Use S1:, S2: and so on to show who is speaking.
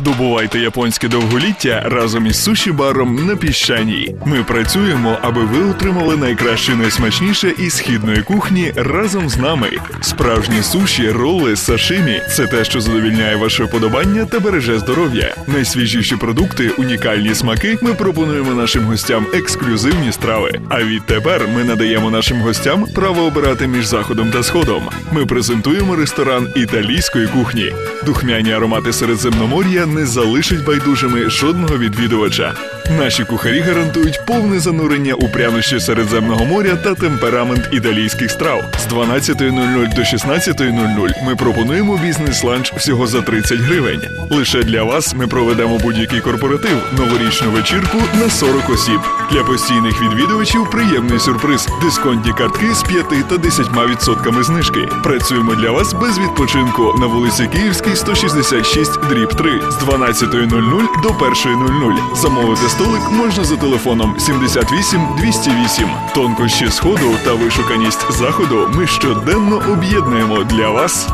S1: Здобувайте японське довголіття разом із суші-баром на піщаній. Ми працюємо, аби ви отримали найкраще, найсмачніше із східної кухні разом з нами. Справжні суші, роли, сашимі це те, що задовільняє ваше вподобання та береже здоров'я. Найсвіжіші продукти, унікальні смаки. Ми пропонуємо нашим гостям ексклюзивні страви. А відтепер ми надаємо нашим гостям право обирати між заходом та сходом. Ми презентуємо ресторан італійської кухні. Духмяні аромати Середземномор'я не залишать байдужими жодного відвідувача. Наші кухарі гарантують повне занурення у прянощі Середземного моря та темперамент італійських страв. З 12.00 до 16.00 ми пропонуємо бізнес-ланч всього за 30 гривень. Лише для вас ми проведемо будь-який корпоратив, новорічну вечірку на 40 осіб. Для постійних відвідувачів приємний сюрприз. Дисконтні картки з 5 та 10% знижки. Працюємо для вас без відпочинку на вулиці Київській, 166, дріб 3 з 12.00 до 1.00. Замовити столик можна за телефоном 78 208. Тонкощі сходу та вишуканість заходу ми щоденно об'єднуємо для вас